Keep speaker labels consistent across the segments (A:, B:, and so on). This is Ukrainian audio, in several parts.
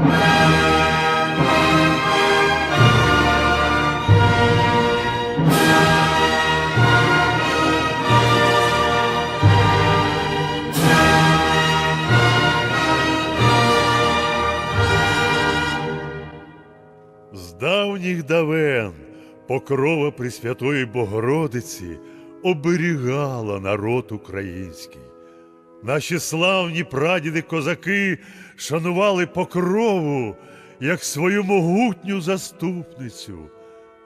A: З давніх давен покрова Пресвятої Богородиці оберігала народ український. Наші славні прадіди козаки шанували покрову як свою могутню заступницю.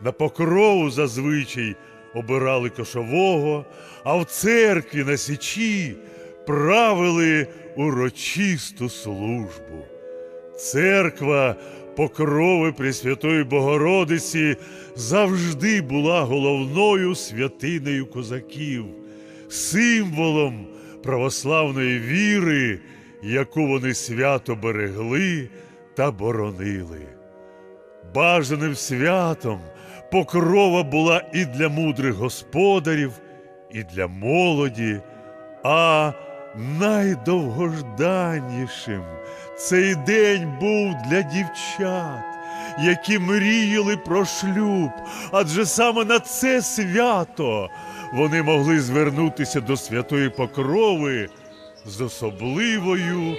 A: На покрову зазвичай обирали кошового, а в церкві на січі правили урочисту службу. Церква Покрови Пресвятої Богородиці завжди була головною святинею козаків, символом православної віри, яку вони свято берегли та боронили. Бажаним святом покрова була і для мудрих господарів, і для молоді, а найдовгожданнішим цей день був для дівчат, які мріяли про шлюб, адже саме на це свято вони могли звернутися до святої покрови з особливою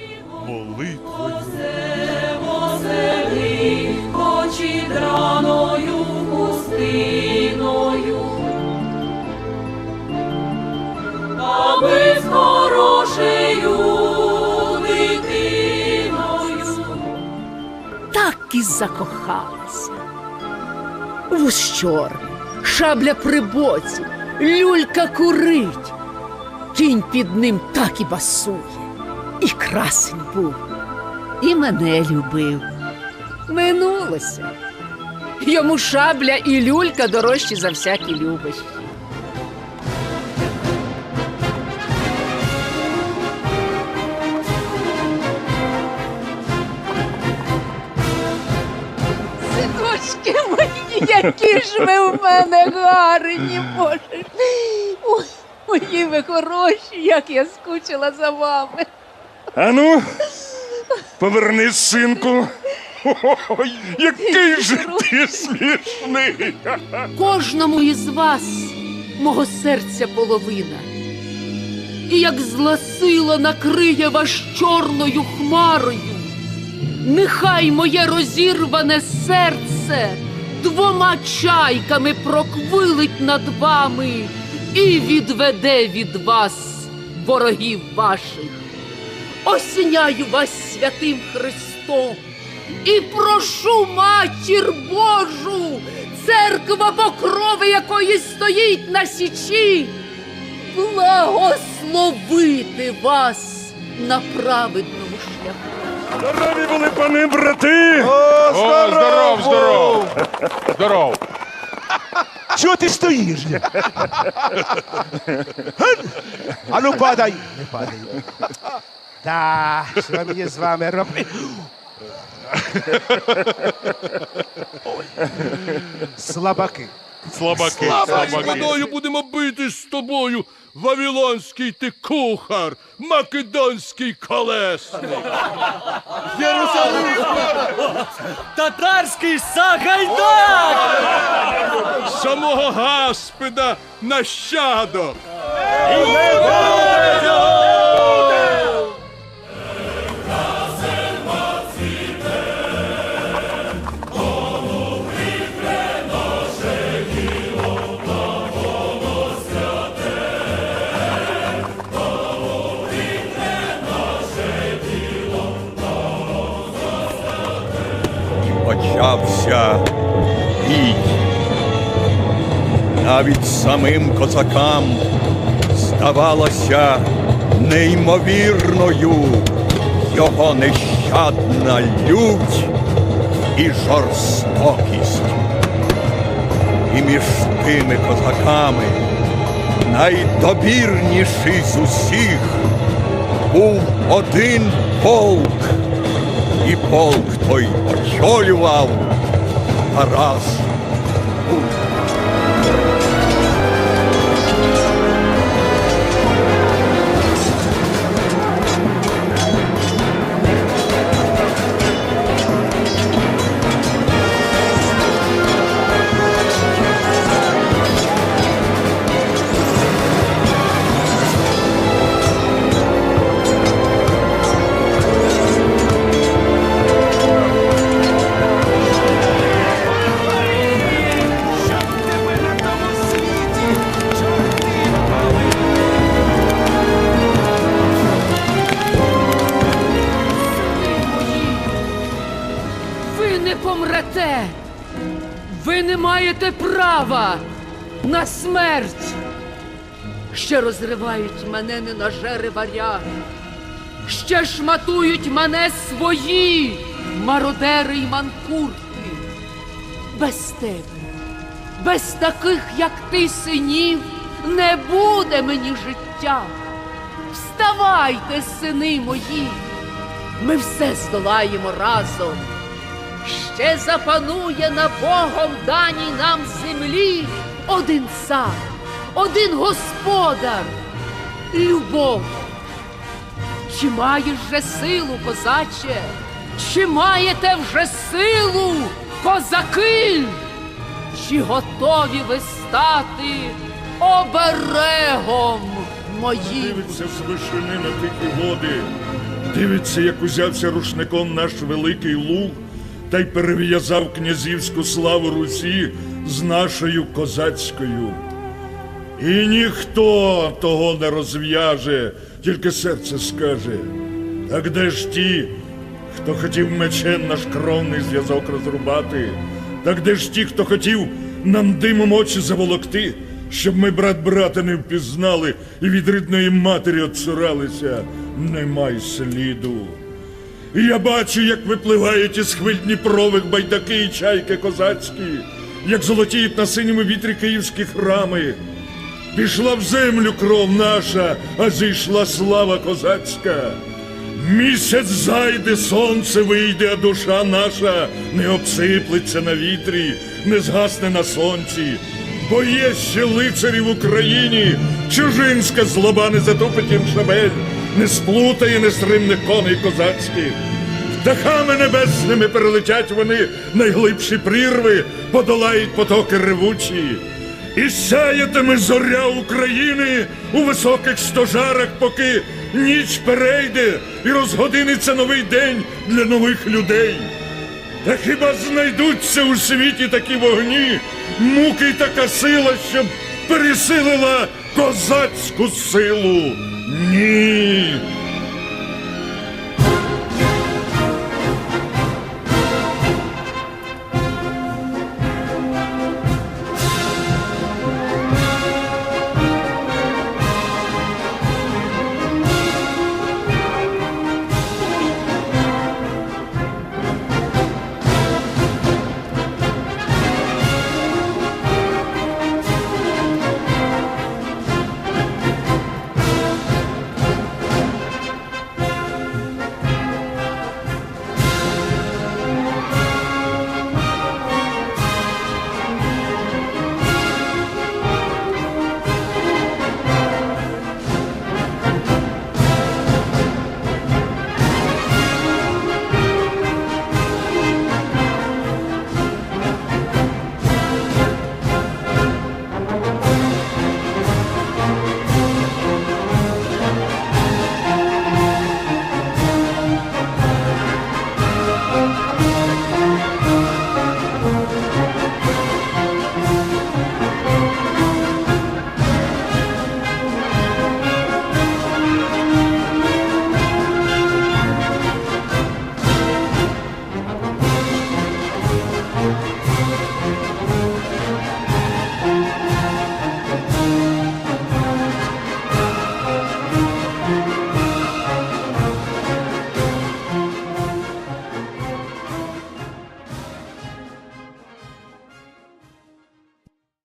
A: молитвою.
B: Землі, очі драною пустиною, аби з хорошею дитиною.
C: так і закохалася. Вущор, шабля при боці, люлька курить. Кінь під ним так і басує. І красень був, і мене любив. Минулося. Йому шабля і люлька дорожчі за всякі любощі. Які ж ви в мене гарні, Боже. Ой, мої ви хороші, як я скучила за вами.
D: Ану, повернись, синку. Ой, який же ти смішний.
C: Кожному із вас мого серця половина. І як зла сила накриє вас чорною хмарою, нехай моє розірване серце двома чайками проквилить над вами і відведе від вас ворогів ваших. Осіняю вас святим Христом і прошу матір Божу, церква покрови якої стоїть на січі, благословити вас на праведному шляху.
D: Здорові були пани брати.
E: О,
F: О, здоров, здоров. Здоров.
E: Чого ти стоїш? А ну падай. Не падай. Та, що мені з вами робити? Ой. Слабаки.
D: Слабаки,
F: Водою будемо битись з тобою, вавилонський ти кухар, македонський колесник.
G: Татарський Сагайдак!
F: Самого Господа нащадок.
H: Почався бій. Навіть самим козакам здавалося неймовірною його нещадна лють і жорстокість. І між тими козаками найдобірніший з усіх був один полк, і полк той очолював. Тарас
C: Ви не маєте права на смерть. Ще розривають мене ненажери варяги. Ще шматують мене свої мародери й манкурти. Без тебе, без таких, як ти, синів, не буде мені життя. Вставайте, сини мої, ми все здолаємо разом. Ще запанує на Богом даній нам землі один цар, один господар, любов. Чи маєш же силу, козаче? Чи маєте вже силу, козаки? Чи готові ви стати оберегом моїм?
D: Дивиться з вишини на тихі води. Дивиться, як узявся рушником наш великий луг, та й перев'язав князівську славу Русі з нашою козацькою. І ніхто того не розв'яже, тільки серце скаже. Так де ж ті, хто хотів мечем наш кровний зв'язок розрубати? Так де ж ті, хто хотів нам димом очі заволокти, щоб ми брат брата не впізнали і від рідної матері отцуралися? Немай сліду. І я бачу, як випливають із хвиль Дніпрових байдаки і чайки козацькі, як золотіють на синьому вітрі київські храми. Пішла в землю кров наша, а зійшла слава козацька. Місяць зайде, сонце вийде, а душа наша не обсиплеться на вітрі, не згасне на сонці. Бо є ще лицарі в Україні, чужинська злоба не затупить їм шабель, не сплутає нестримних коней козацьких. Птахами небесними перелетять вони найглибші прірви, подолають потоки ревучі. І сяятиме зоря України у високих стожарах, поки ніч перейде і розгодиниться новий день для нових людей. Та хіба знайдуться у світі такі вогні, муки й така сила, щоб пересилила козацьку силу? ねえ。